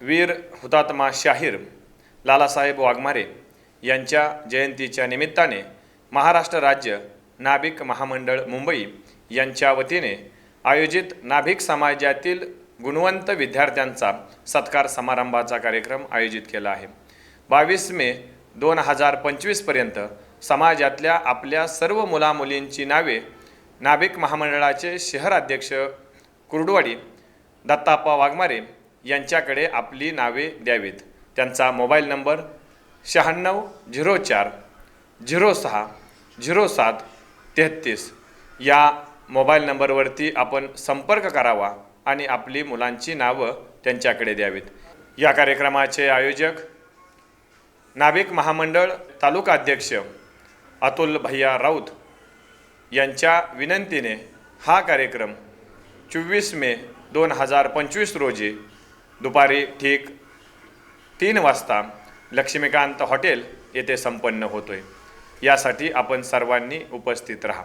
वीर हुतात्मा शाहीर लालासाहेब वाघमारे यांच्या जयंतीच्या निमित्ताने महाराष्ट्र राज्य नाभिक महामंडळ मुंबई यांच्या वतीने आयोजित नाभिक समाजातील गुणवंत विद्यार्थ्यांचा सत्कार समारंभाचा कार्यक्रम आयोजित केला आहे. बावीस मे दोन हजार पंचवीसपर्यंत समाजातल्या आपल्या सर्व मुलामुलींची नावे नाभिक महामंडळाचे शहराध्यक्ष कुर्डवाडी दत्ताप्पा वाघमारे यांच्याकडे आपली नावे द्यावीत. त्यांचा मोबाईल नंबर शहाण्णव झिरो चार झिरो सहा झिरो सात तेहत्तीस या मोबाईल नंबरवरती आपण संपर्क करावा आणि आपली मुलांची नावं त्यांच्याकडे द्यावीत. या कार्यक्रमाचे आयोजक नाभिक महामंडळ तालुका अध्यक्ष अतुल भैया राऊत यांच्या विनंतीने हा कार्यक्रम चोवीस मे दोन हजार पंचवीस रोजी दुपारी ठीक तीन वाजता लक्ष्मीकांत हॉटेल येथे संपन्न होतोय. यासाठी आपण सर्वांनी उपस्थित राहा.